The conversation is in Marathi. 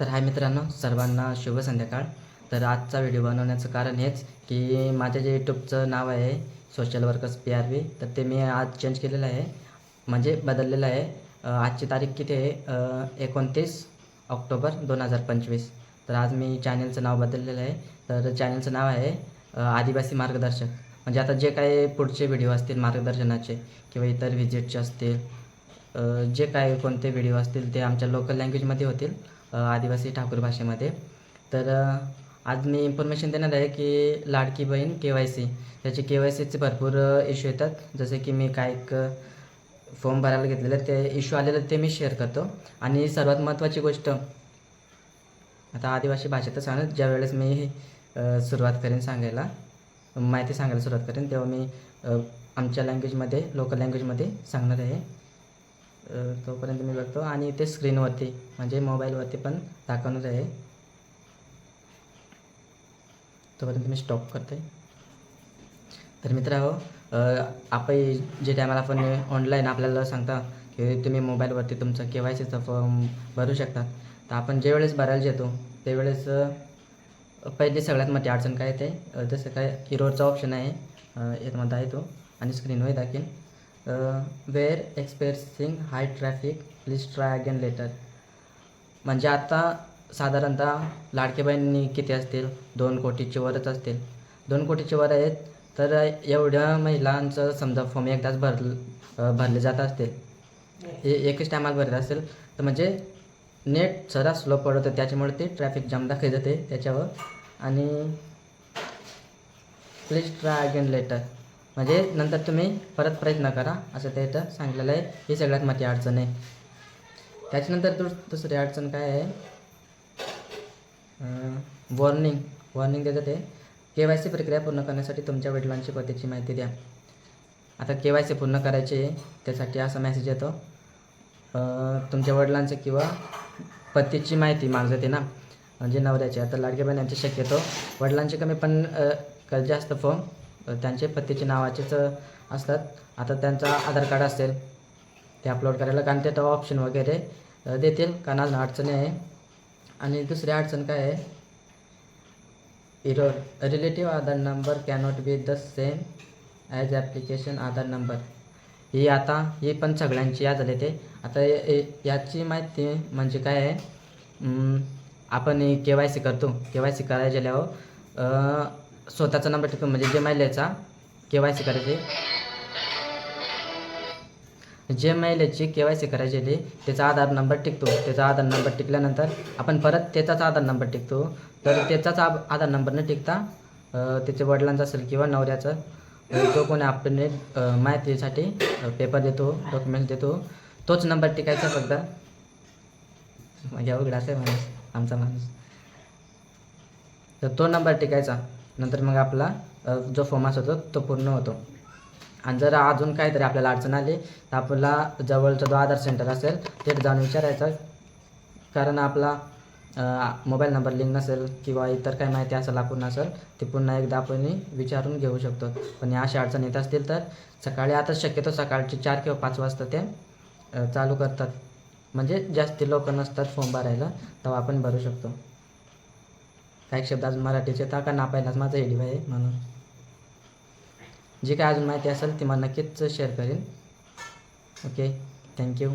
तर हाय मित्रांनो सर्वांना शुभ संध्याकाळ. तर आजचा व्हिडिओ बनवण्याचं कारण हेच की माझ्या जे यूट्यूबचं नाव आहे social workers P R V तर ते मी आज चेंज केलेलं आहे. म्हणजे बदललेलं आहे. आजची तारीख किती आहे? एकोणतीस ऑक्टोबर दोन हजार पंचवीस. तर आज मी चॅनलचं नाव बदललेलं आहे. तर चॅनलचं नाव आहे आदिवासी मार्गदर्शक. म्हणजे आता जे काही पुढचे व्हिडिओ असतील मार्गदर्शनाचे किंवा इतर व्हिजिटचे असतील जे काय कोणते व्हिडिओ असतील ते आमच्या लोकल लँग्वेजमध्ये होतील आदिवासी ठाकूर भाषेमध्ये. तर आज मी इन्फॉर्मेशन देणार आहे की लाडकी बहीण के वाय सी. त्याचे के वाय सीचे भरपूर इश्यू येतात. जसे की मी काय एक फॉर्म भरायला घेतलेलं ते इश्यू आलेलं ते मी शेअर करतो. आणि सर्वात महत्त्वाची गोष्ट आता आदिवासी भाषेतच सांगत ज्या वेळेस मी सुरुवात करेन सांगायला माहिती सांगायला सुरुवात करेन तेव्हा मी आमच्या लँग्वेजमध्ये लोकल लँग्वेजमध्ये सांगणार आहे. तोपर्यंत मी बघतो. आणि ते स्क्रीनवरती म्हणजे मोबाईलवरती पण दाखवणार आहे. तोपर्यंत मी स्टॉप करते तर मित्रांनो अ, आपण जे टायमाला आपण ऑनलाईन आपल्याला सांगता की तुम्ही मोबाईलवरती तुमचं के वाय सीचा फॉर्म भरू शकता तर आपण जे वेळेस भरायला जातो त्यावेळेस पहिली सगळ्यात मोठी अडचण काय येते जसं काय हिरोचा ऑप्शन आहे अ, यामध्ये आहे तो आणि स्क्रीनवर दाखील we're experiencing high traffic please try again later म्हणजे आता साधारणतः लाडके बहिणी किती असतील? दोन कोटीचे वरच असतील. दोन कोटीचे वर आहेत तर एवढ्या महिलांचं समजा फॉर्म एकदाच भर भरले जात असतील. हे एकच टायमाला भरत असेल तर म्हणजे नेट सरा स्लो पडतं त्याच्यामुळे ते ट्रॅफिक जाम दाखवत जाते त्याच्यावर. आणि प्लीज ट्राय अगेन लेटर म्हणजे नंतर तुम्ही परत प्रयत्न करा. असं ते इथं सांगितलेलं आहे. ही सगळ्यात मोठी अडचण आहे. त्याच्यानंतर दुस दुसरी अडचण काय आहे? वॉर्निंग वॉर्निंग देतं ते. के वाय सी प्रक्रिया पूर्ण करण्यासाठी तुमच्या वडिलांची पतीची माहिती द्या. आता के वाय सी पूर्ण करायची आहे त्यासाठी असा मेसेज येतो. तुमच्या वडिलांचं किंवा पतीची माहिती मागत आहे ना? म्हणजे नवऱ्याची. आता लाडक्या बहिण्यांची शक्यतो. वडिलांचे कमी पण जास्त फॉर्म त्यांचे पत्नीचे नावाचेच असतात. आता त्यांचा आधार कार्ड असेल ते अपलोड करायला कारण ते ऑप्शन वगैरे देतील कारण अजून अडचणी आहे. आणि दुसरी अडचण काय आहे? Erode relative Aadhaar number cannot be the same as application Aadhaar number ही आता ही पण सगळ्यांची याद झाली ते. आता याची माहिती म्हणजे काय आहे? आपण के वाय सी करतो. के वाय सी करायला गेल्यावर स्वतःचा नंबर टिकतो म्हणजे जे महिलेचा के वाय सी करायचे. जे महिलेची के वाय सी करायची आहे त्याचा आधार नंबर टिकतो. त्याचा आधार नंबर टिकल्यानंतर आपण परत त्याचाच आधार नंबर टिकतो. तर त्याचाच आधार नंबर न टिकता त्याच्या वडिलांचा असेल किंवा नवऱ्याचं तो कोणी आपण माहितीसाठी पेपर देतो डॉक्युमेंट्स देतो तोच नंबर टिकायचा फक्त. म्हणजे अवघड असं आहे माणूस आमचा माणूस. तर तो नंबर टिकायचा. नंतर मग आपला जो फॉर्म असतो तो पूर्ण होतो. आणि जर अजून काहीतरी आपल्याला अडचण आली तर आपला जवळचा जो आधार सेंटर असेल तिथे जाऊन विचारायचं. कारण आपला मोबाईल नंबर लिंक नसेल किंवा इतर काही माहिती असेल आपण नसेल ते पुन्हा एकदा आपण विचारून घेऊ शकतो. पण या अशा अडचणी येत असतील तर सकाळी आता शक्यतो सकाळचे चार किंवा पाच वाजता ते चालू करतात. म्हणजे जास्ती लोक नसतात फॉर्म भरायला तेव्हा आपण भरू शकतो. काही शब्द अजून मराठीचे तर का नापायलाच माझा हेडिओ आहे. म्हणून जी काय अजून माहिती असेल ती मला नक्कीच शेअर करेन. Okay thank you